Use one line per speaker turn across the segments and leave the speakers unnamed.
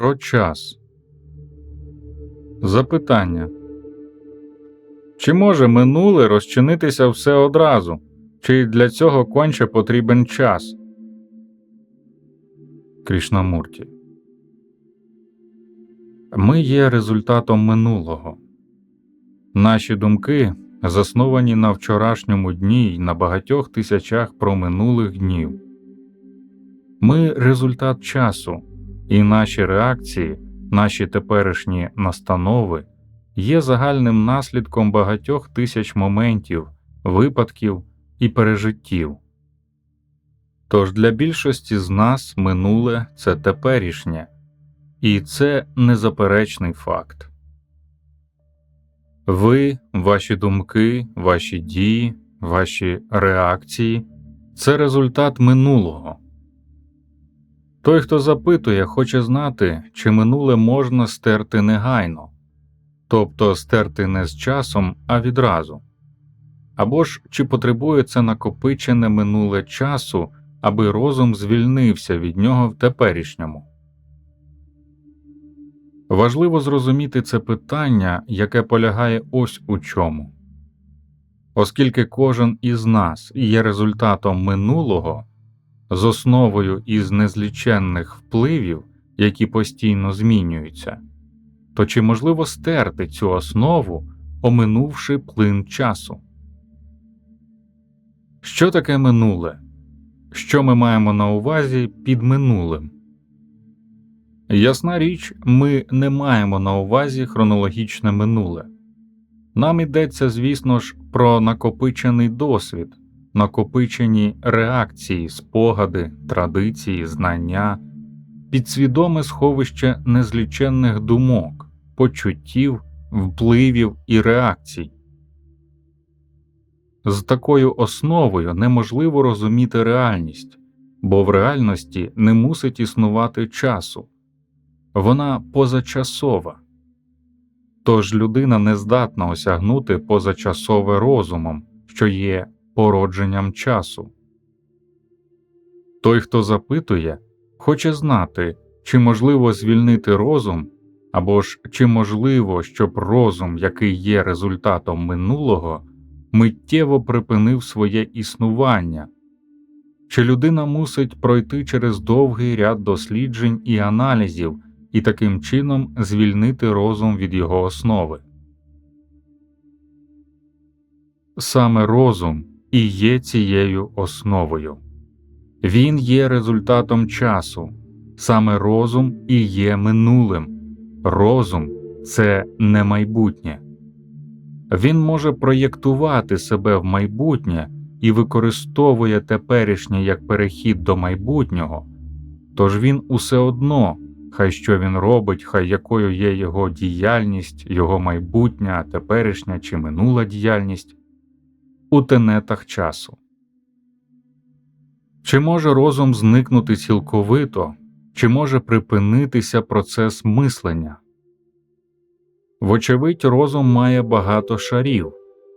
Про час. Запитання. Чи може минуле розчинитися все одразу, чи для цього конче потрібен час? Крішнамурті. Ми є результатом минулого. Наші думки засновані на вчорашньому дні й на багатьох тисячах проминулих днів. Ми результат часу, і наші реакції, наші теперішні настанови є загальним наслідком багатьох тисяч моментів, випадків і пережиттів. Тож для більшості з нас минуле це теперішнє, і це незаперечний факт. Ви, ваші думки, ваші дії, ваші реакції це результат минулого. Той, хто запитує, хоче знати, чи минуле можна стерти негайно, тобто стерти не з часом, а відразу, або ж чи потребує це накопичене минуле часу, аби розум звільнився від нього в теперішньому. Важливо зрозуміти це питання, яке полягає ось у чому. Оскільки кожен із нас є результатом минулого, з основою із незліченних впливів, які постійно змінюються, то чи можливо стерти цю основу, оминувши плин часу? Що таке минуле? Що ми маємо на увазі під минулим? Ясна річ, ми не маємо на увазі хронологічне минуле. Нам йдеться, звісно ж, про накопичений досвід, накопичені реакції, спогади, традиції, знання, підсвідоме сховище незліченних думок, почуттів, впливів і реакцій. З такою основою неможливо розуміти реальність, бо в реальності не мусить існувати часу вона позачасова, тож людина не здатна осягнути позачасове розумом, що є породженням часу. Той, хто запитує, хоче знати, чи можливо звільнити розум, або ж чи можливо, щоб розум, який є результатом минулого, миттєво припинив своє існування, чи людина мусить пройти через довгий ряд досліджень і аналізів і таким чином звільнити розум від його основи. Саме розум і є цією основою, він є результатом часу, саме розум і є минулим, розум це не майбутнє. Він може проєктувати себе в майбутнє і використовує теперішнє як перехід до майбутнього, тож він усе одно хай що він робить, хай якою є його діяльність, його майбутня, теперішня чи минула діяльність у тенетах часу. Чи може розум зникнути цілковито, чи може припинитися процес мислення? Вочевидь, розум має багато шарів,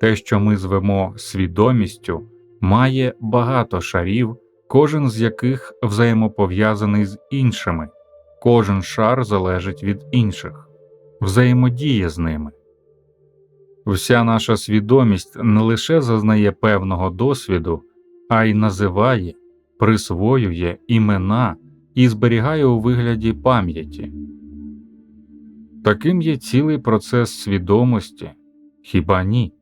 те, що ми звемо свідомістю, має багато шарів, кожен з яких взаємопов'язаний з іншими. Кожен шар залежить від інших, взаємодіє з ними. Вся наша свідомість не лише зазнає певного досвіду, а й називає, присвоює імена і зберігає у вигляді пам'яті. Таким є цілий процес свідомості, хіба ні?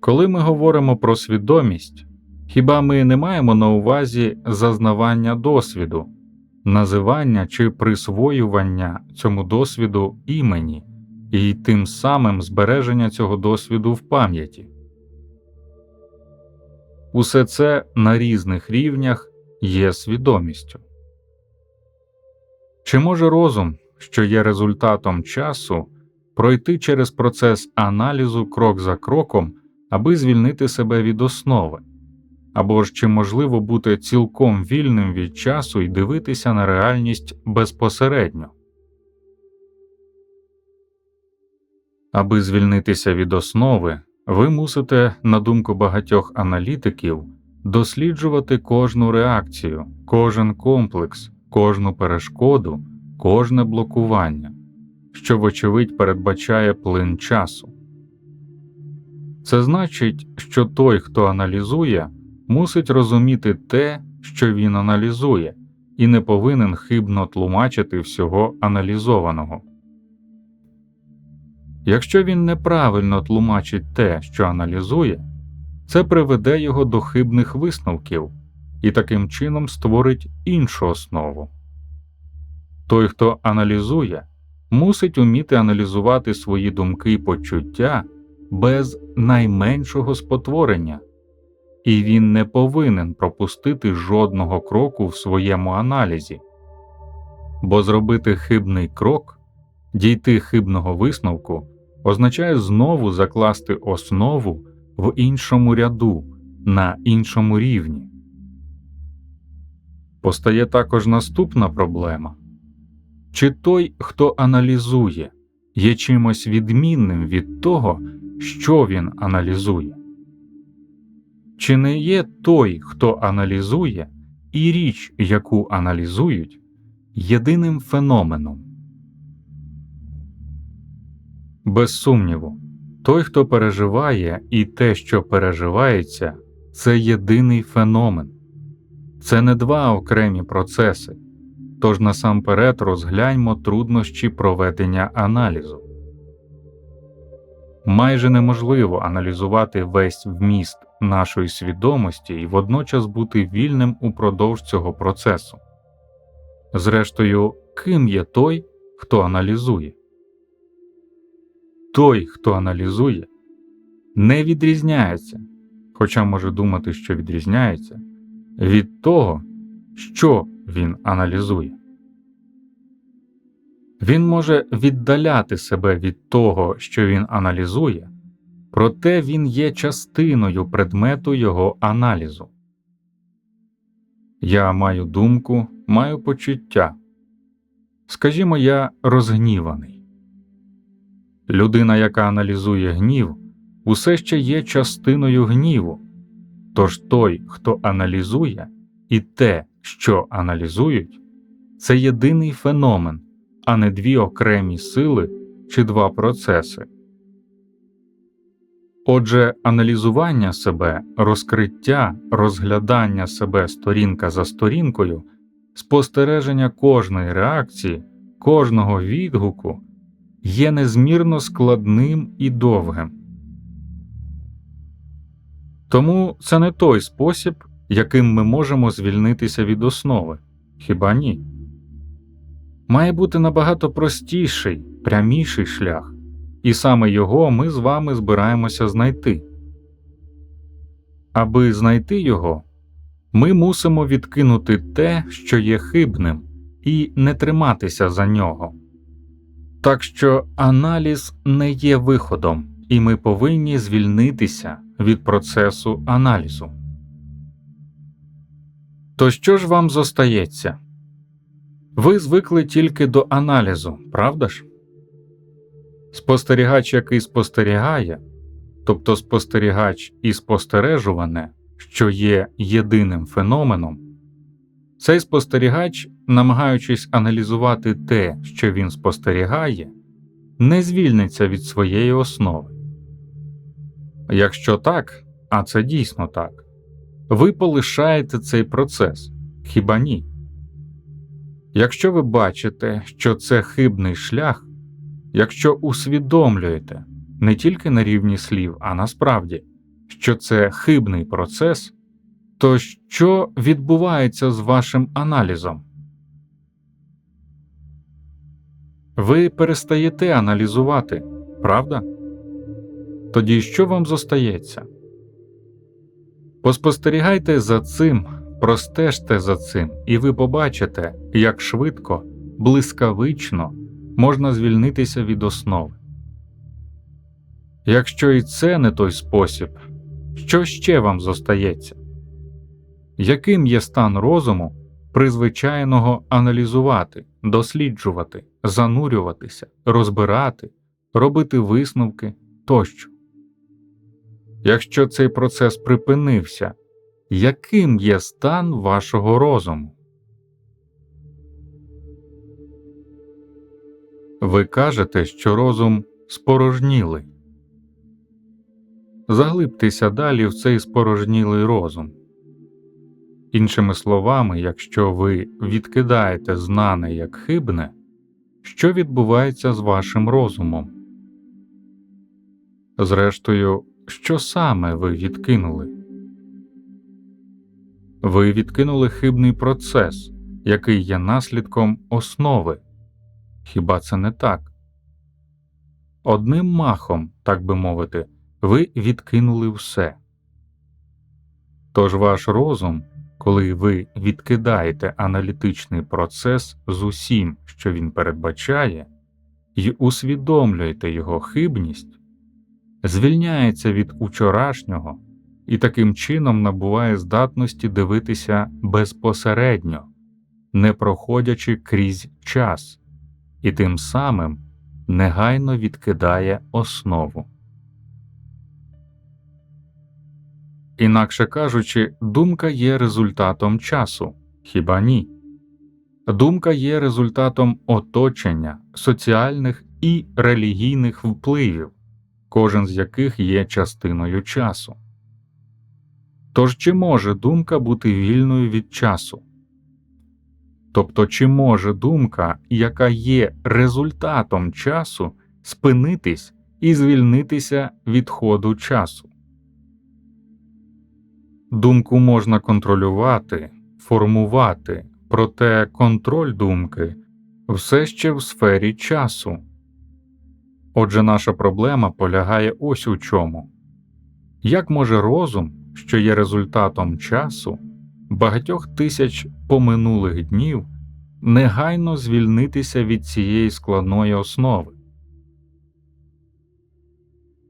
Коли ми говоримо про свідомість, хіба ми не маємо на увазі зазнавання досвіду? називання чи присвоювання цьому досвіду імені і тим самим збереження цього досвіду в пам'яті. Усе це на різних рівнях є свідомістю. Чи може розум, що є результатом часу, пройти через процес аналізу крок за кроком, аби звільнити себе від основи? або ж чи можливо бути цілком вільним від часу і дивитися на реальність безпосередньо. Аби звільнитися від основи, ви мусите, на думку багатьох аналітиків, досліджувати кожну реакцію, кожен комплекс, кожну перешкоду, кожне блокування, що, вочевидь, передбачає плин часу. Це значить, що той, хто аналізує, мусить розуміти те, що він аналізує, і не повинен хибно тлумачити всього аналізованого. Якщо він неправильно тлумачить те, що аналізує, це приведе його до хибних висновків і таким чином створить іншу основу. Той, хто аналізує, мусить уміти аналізувати свої думки і почуття без найменшого спотворення, і він не повинен пропустити жодного кроку в своєму аналізі, бо зробити хибний крок, дійти хибного висновку означає знову закласти основу в іншому ряду, на іншому рівні. Постає також наступна проблема чи той, хто аналізує, є чимось відмінним від того, що він аналізує? Чи не є той, хто аналізує, і річ, яку аналізують, єдиним феноменом? Без сумніву, той, хто переживає, і те, що переживається, це єдиний феномен, це не два окремі процеси. Тож насамперед розгляньмо труднощі проведення аналізу. Майже неможливо аналізувати весь вміст нашої свідомості і водночас бути вільним упродовж цього процесу. Зрештою, ким є той, хто аналізує? Той, хто аналізує, не відрізняється, хоча може думати, що відрізняється, від того, що він аналізує. Він може віддаляти себе від того, що він аналізує, проте він є частиною предмету його аналізу. Я маю думку, маю почуття. Скажімо, я розгніваний. Людина, яка аналізує гнів, усе ще є частиною гніву, тож той, хто аналізує, і те, що аналізують, це єдиний феномен, а не дві окремі сили чи два процеси. Отже, аналізування себе, розкриття, розглядання себе сторінка за сторінкою, спостереження кожної реакції, кожного відгуку є незмірно складним і довгим. Тому це не той спосіб, яким ми можемо звільнитися від основи, хіба ні? Має бути набагато простіший, пряміший шлях, і саме його ми з вами збираємося знайти. Аби знайти його, ми мусимо відкинути те, що є хибним, і не триматися за нього. Так що аналіз не є виходом, і ми повинні звільнитися від процесу аналізу. То що ж вам зостається? Ви звикли тільки до аналізу, правда ж? Спостерігач, який спостерігає, тобто спостерігач і спостережуване, що є єдиним феноменом, цей спостерігач, намагаючись аналізувати те, що він спостерігає, не звільниться від своєї основи. Якщо так, а це дійсно так, ви полишаєте цей процес, хіба ні? Якщо ви бачите, що це хибний шлях, якщо усвідомлюєте не тільки на рівні слів, а насправді, що це хибний процес, то що відбувається з вашим аналізом? Ви перестаєте аналізувати, правда? Тоді що вам зостається? Поспостерігайте за цим, простежте за цим, і ви побачите, як швидко, блискавично можна звільнитися від основи. Якщо і це не той спосіб, що ще вам зостається? Яким є стан розуму, призвичайного аналізувати, досліджувати, занурюватися, розбирати, робити висновки тощо? Якщо цей процес припинився, яким є стан вашого розуму? Ви кажете, що розум спорожнілий. Заглибтеся далі в цей спорожнілий розум. Іншими словами, якщо ви відкидаєте знане як хибне, що відбувається з вашим розумом? Зрештою, що саме ви відкинули? Ви відкинули хибний процес, який є наслідком основи. Хіба це не так? Одним махом, так би мовити, ви відкинули все. Тож ваш розум, коли ви відкидаєте аналітичний процес з усім, що він передбачає, і усвідомлюєте його хибність, звільняється від учорашнього і таким чином набуває здатності дивитися безпосередньо, не проходячи крізь час, і тим самим негайно відкидає основу. Інакше кажучи, думка є результатом часу, хіба ні? Думка є результатом оточення, соціальних і релігійних впливів, кожен з яких є частиною часу. Тож чи може думка бути вільною від часу? Тобто, чи може думка, яка є результатом часу, спинитись і звільнитися від ходу часу? Думку можна контролювати, формувати, проте контроль думки все ще в сфері часу. Отже, наша проблема полягає ось у чому як може розум, що є результатом часу, багатьох тисяч поминулих днів, негайно звільнитися від цієї складної основи?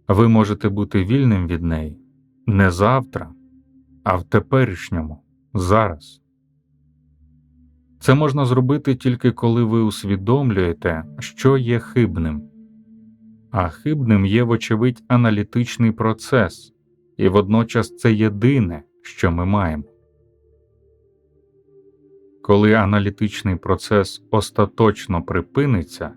Ви можете бути вільним від неї не завтра а в теперішньому, зараз. Це можна зробити тільки коли ви усвідомлюєте, що є хибним, а хибним є, вочевидь, аналітичний процес, і водночас це єдине, що ми маємо. Коли аналітичний процес остаточно припиниться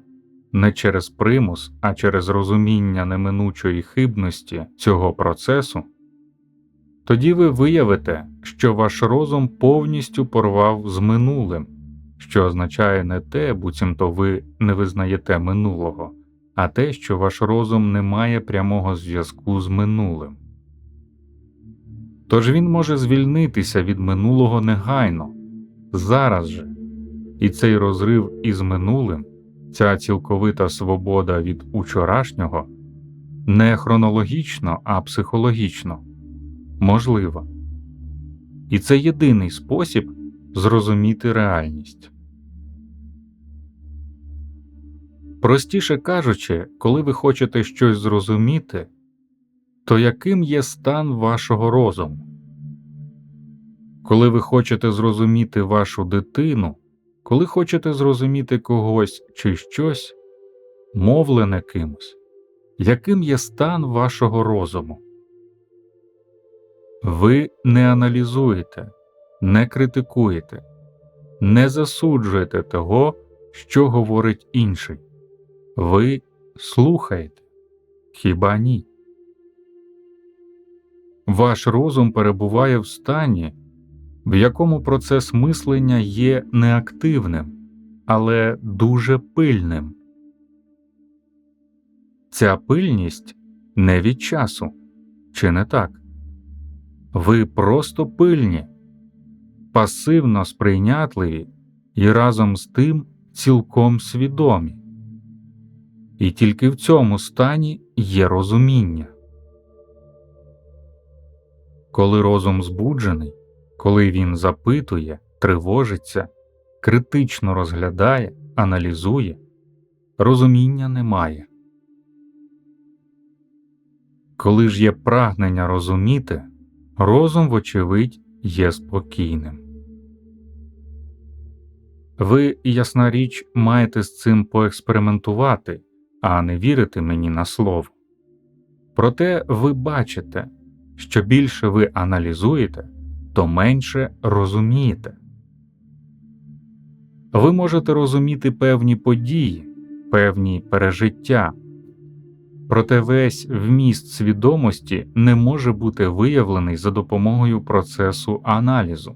не через примус, а через розуміння неминучої хибності цього процесу. Тоді ви виявите, що ваш розум повністю порвав з минулим, що означає не те, буцімто ви не визнаєте минулого, а те, що ваш розум не має прямого зв'язку з минулим. Тож він може звільнитися від минулого негайно, зараз же, і цей розрив із минулим, ця цілковита свобода від учорашнього не хронологічно, а психологічно можлива. І це єдиний спосіб зрозуміти реальність. Простіше кажучи, коли ви хочете щось зрозуміти, то яким є стан вашого розуму? Коли ви хочете зрозуміти вашу дитину, коли хочете зрозуміти когось чи щось, мовлене кимось, яким є стан вашого розуму? Ви не аналізуєте, не критикуєте, не засуджуєте того, що говорить інший. Ви слухаєте, хіба ні? Ваш розум перебуває в стані, в якому процес мислення є неактивним, але дуже пильним. Ця пильність не від часу, чи не так? Ви просто пильні, пасивно сприйнятливі і разом з тим цілком свідомі. І тільки в цьому стані є розуміння. Коли розум збуджений, коли він запитує, тривожиться, критично розглядає, аналізує, розуміння немає. Коли ж є прагнення розуміти, розум, вочевидь, є спокійним. Ви, ясна річ, маєте з цим поекспериментувати, а не вірити мені на слово. Проте ви бачите, що більше ви аналізуєте, то менше розумієте. Ви можете розуміти певні події, певні пережиття. Проте весь вміст свідомості не може бути виявлений за допомогою процесу аналізу.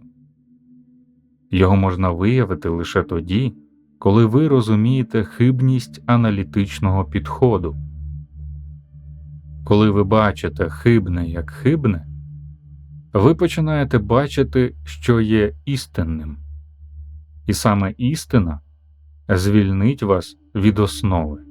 Його можна виявити лише тоді, коли ви розумієте хибність аналітичного підходу. Коли ви бачите хибне як хибне, ви починаєте бачити, що є істинним, і саме істина звільнить вас від основи.